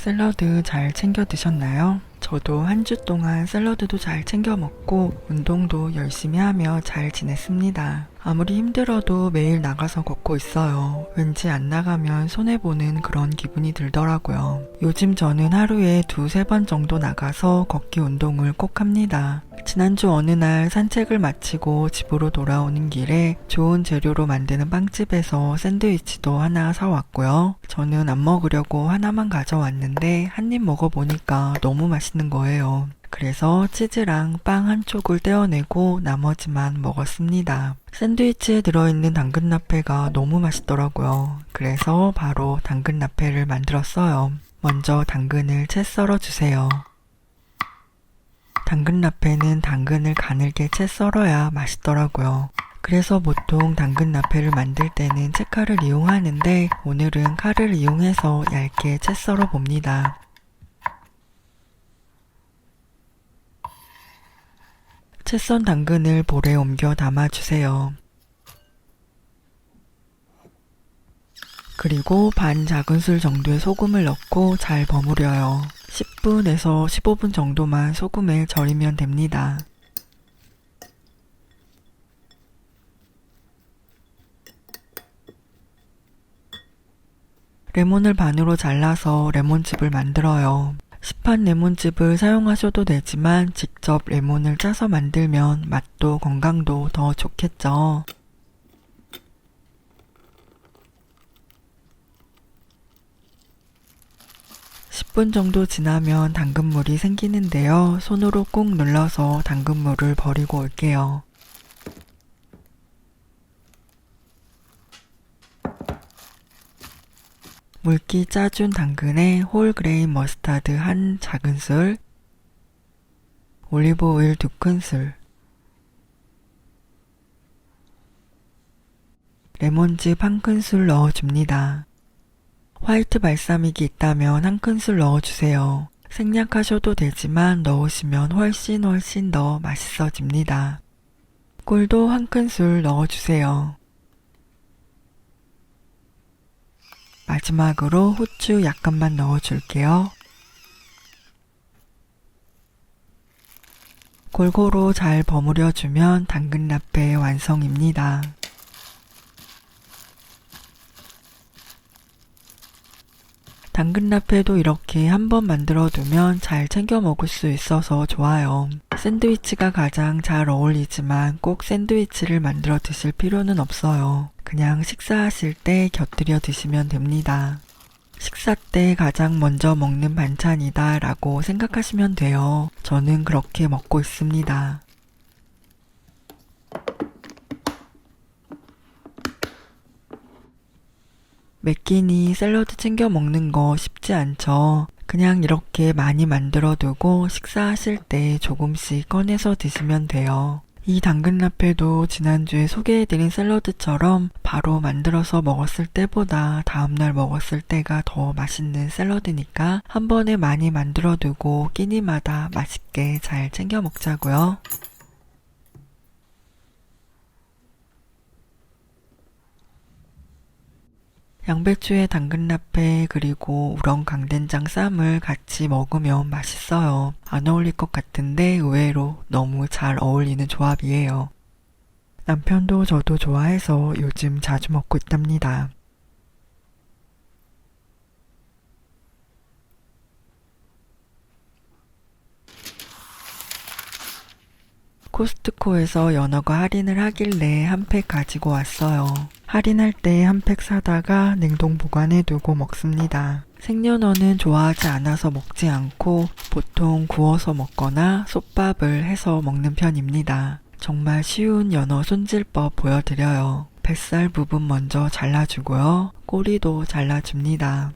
샐러드 잘 챙겨 드셨나요? 저도 한 주 동안 샐러드도 잘 챙겨 먹고 운동도 열심히 하며 잘 지냈습니다. 아무리 힘들어도 매일 나가서 걷고 있어요. 왠지 안 나가면 손해보는 그런 기분이 들더라고요. 요즘 저는 하루에 두세 번 정도 나가서 걷기 운동을 꼭 합니다. 지난주 어느 날 산책을 마치고 집으로 돌아오는 길에 좋은 재료로 만드는 빵집에서 샌드위치도 하나 사왔고요. 저는 안 먹으려고 하나만 가져왔는데 한 입 먹어보니까 너무 맛있는 거예요. 그래서 치즈랑 빵 한 쪽을 떼어내고 나머지만 먹었습니다. 샌드위치에 들어있는 당근 나페가 너무 맛있더라고요. 그래서 바로 당근 나페를 만들었어요. 먼저 당근을 채 썰어 주세요. 당근 라페는 당근을 가늘게 채 썰어야 맛있더라고요. 그래서 보통 당근 라페를 만들 때는 채칼을 이용하는데 오늘은 칼을 이용해서 얇게 채 썰어 봅니다. 채 썬 당근을 볼에 옮겨 담아주세요. 그리고 반 작은술 정도의 소금을 넣고 잘 버무려요. 10분에서 15분 정도만 소금을 절이면 됩니다. 레몬을 반으로 잘라서 레몬즙을 만들어요. 시판 레몬즙을 사용하셔도 되지만 직접 레몬을 짜서 만들면 맛도 건강도 더 좋겠죠. 10분 정도 지나면 당근물이 생기는데요. 손으로 꾹 눌러서 당근물을 버리고 올게요. 물기 짜준 당근에 홀그레인 머스타드 한 작은 술, 올리브 오일 두 큰술, 레몬즙 한 큰술 넣어줍니다. 화이트 발사믹이 있다면 한 큰술 넣어주세요. 생략하셔도 되지만 넣으시면 훨씬 훨씬 더 맛있어집니다. 꿀도 한 큰술 넣어주세요. 마지막으로 후추 약간만 넣어줄게요. 골고루 잘 버무려주면 당근 라페 완성입니다. 당근 라페도 이렇게 한번 만들어 두면 잘 챙겨 먹을 수 있어서 좋아요. 샌드위치가 가장 잘 어울리지만 꼭 샌드위치를 만들어 드실 필요는 없어요. 그냥 식사하실 때 곁들여 드시면 됩니다. 식사 때 가장 먼저 먹는 반찬이다 라고 생각하시면 돼요. 저는 그렇게 먹고 있습니다. 몇 끼니 샐러드 챙겨 먹는 거 쉽지 않죠. 그냥 이렇게 많이 만들어 두고 식사하실 때 조금씩 꺼내서 드시면 돼요. 이 당근 라페도 지난주에 소개해드린 샐러드처럼 바로 만들어서 먹었을 때보다 다음날 먹었을 때가 더 맛있는 샐러드니까 한 번에 많이 만들어 두고 끼니마다 맛있게 잘 챙겨 먹자고요. 양배추에 당근 라페 그리고 우렁 강된장 쌈을 같이 먹으면 맛있어요. 안 어울릴 것 같은데 의외로 너무 잘 어울리는 조합이에요. 남편도 저도 좋아해서 요즘 자주 먹고 있답니다. 코스트코에서 연어가 할인을 하길래 한 팩 가지고 왔어요. 할인할 때 한 팩 사다가 냉동 보관해 두고 먹습니다. 생연어는 좋아하지 않아서 먹지 않고 보통 구워서 먹거나 솥밥을 해서 먹는 편입니다. 정말 쉬운 연어 손질법 보여드려요. 뱃살 부분 먼저 잘라주고요. 꼬리도 잘라줍니다.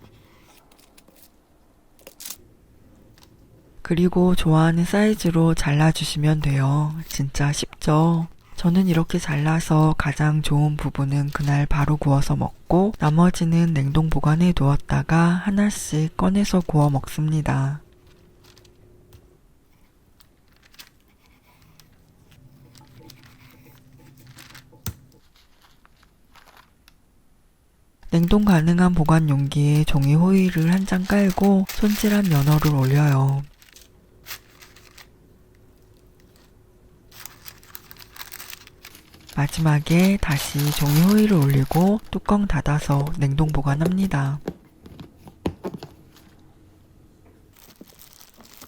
그리고 좋아하는 사이즈로 잘라주시면 돼요. 진짜 쉽죠? 저는 이렇게 잘라서 가장 좋은 부분은 그날 바로 구워서 먹고 나머지는 냉동 보관해 두었다가 하나씩 꺼내서 구워 먹습니다. 냉동 가능한 보관 용기에 종이 호일을 한 장 깔고 손질한 연어를 올려요. 마지막에 다시 종이 호일을 올리고 뚜껑 닫아서 냉동 보관합니다.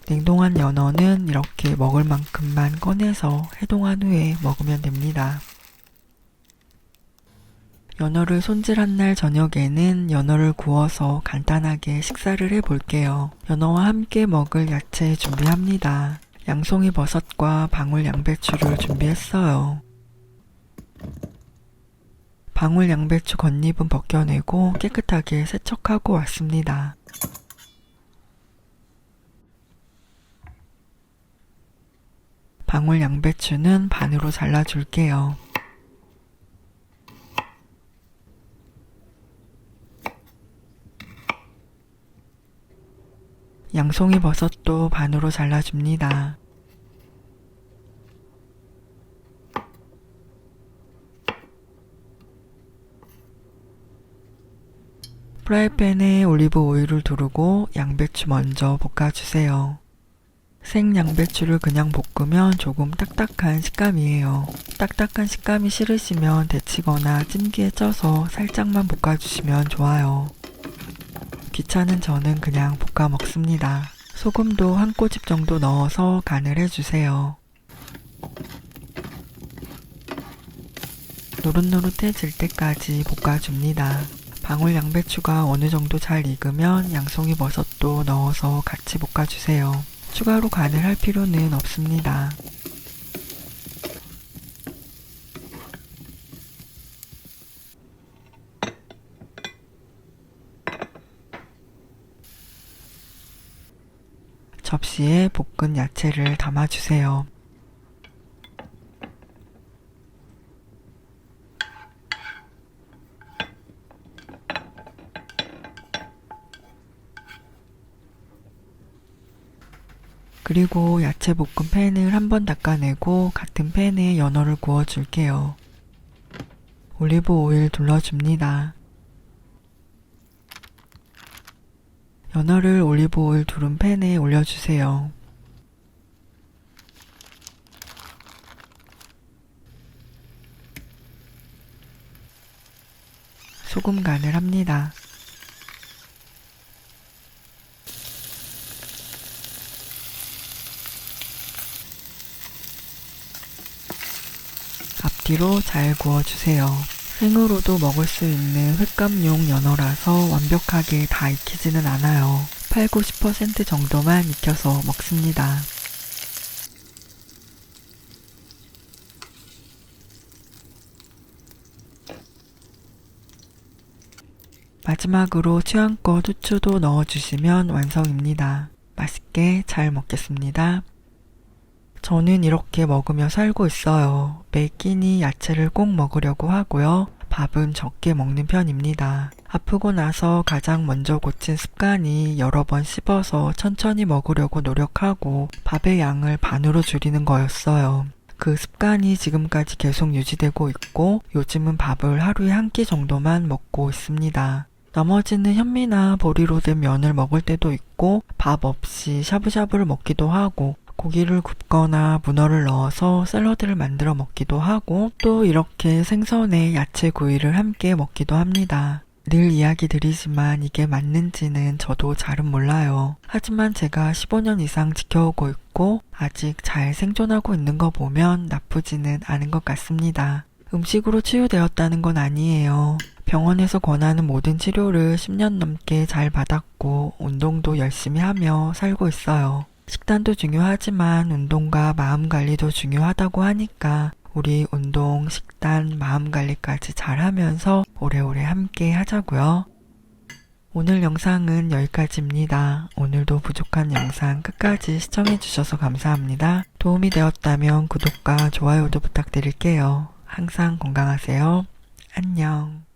냉동한 연어는 이렇게 먹을 만큼만 꺼내서 해동한 후에 먹으면 됩니다. 연어를 손질한 날 저녁에는 연어를 구워서 간단하게 식사를 해 볼게요. 연어와 함께 먹을 야채 준비합니다. 양송이 버섯과 방울 양배추를 준비했어요. 방울 양배추 겉잎은 벗겨내고 깨끗하게 세척하고 왔습니다. 방울 양배추는 반으로 잘라줄게요. 양송이 버섯도 반으로 잘라줍니다. 프라이팬에 올리브 오일을 두르고 양배추 먼저 볶아주세요. 생 양배추를 그냥 볶으면 조금 딱딱한 식감이에요. 딱딱한 식감이 싫으시면 데치거나 찜기에 쪄서 살짝만 볶아주시면 좋아요. 귀찮은 저는 그냥 볶아 먹습니다. 소금도 한 꼬집 정도 넣어서 간을 해주세요. 노릇노릇해질 때까지 볶아줍니다. 방울 양배추가 어느 정도 잘 익으면 양송이 버섯도 넣어서 같이 볶아주세요. 추가로 간을 할 필요는 없습니다. 접시에 볶은 야채를 담아주세요. 그리고 야채 볶음 팬을 한번 닦아내고 같은 팬에 연어를 구워줄게요. 올리브 오일 둘러줍니다. 연어를 올리브 오일 두른 팬에 올려주세요. 소금 간을 합니다. 앞뒤로 잘 구워주세요. 생으로도 먹을 수 있는 횟감용 연어라서 완벽하게 다 익히지는 않아요. 8, 90% 정도만 익혀서 먹습니다. 마지막으로 취향껏 후추도 넣어주시면 완성입니다. 맛있게 잘 먹겠습니다. 저는 이렇게 먹으며 살고 있어요. 매 끼니 야채를 꼭 먹으려고 하고요. 밥은 적게 먹는 편입니다. 아프고 나서 가장 먼저 고친 습관이 여러 번 씹어서 천천히 먹으려고 노력하고 밥의 양을 반으로 줄이는 거였어요. 그 습관이 지금까지 계속 유지되고 있고 요즘은 밥을 하루에 한 끼 정도만 먹고 있습니다. 나머지는 현미나 보리로 된 면을 먹을 때도 있고 밥 없이 샤브샤브를 먹기도 하고 고기를 굽거나 문어를 넣어서 샐러드를 만들어 먹기도 하고 또 이렇게 생선에 야채 구이를 함께 먹기도 합니다. 늘 이야기 드리지만 이게 맞는지는 저도 잘은 몰라요. 하지만 제가 15년 이상 지켜오고 있고 아직 잘 생존하고 있는 거 보면 나쁘지는 않은 것 같습니다. 음식으로 치유되었다는 건 아니에요. 병원에서 권하는 모든 치료를 10년 넘게 잘 받았고 운동도 열심히 하며 살고 있어요. 식단도 중요하지만 운동과 마음 관리도 중요하다고 하니까 우리 운동, 식단, 마음 관리까지 잘 하면서 오래오래 함께 하자고요. 오늘 영상은 여기까지입니다. 오늘도 부족한 영상 끝까지 시청해주셔서 감사합니다. 도움이 되었다면 구독과 좋아요도 부탁드릴게요. 항상 건강하세요. 안녕.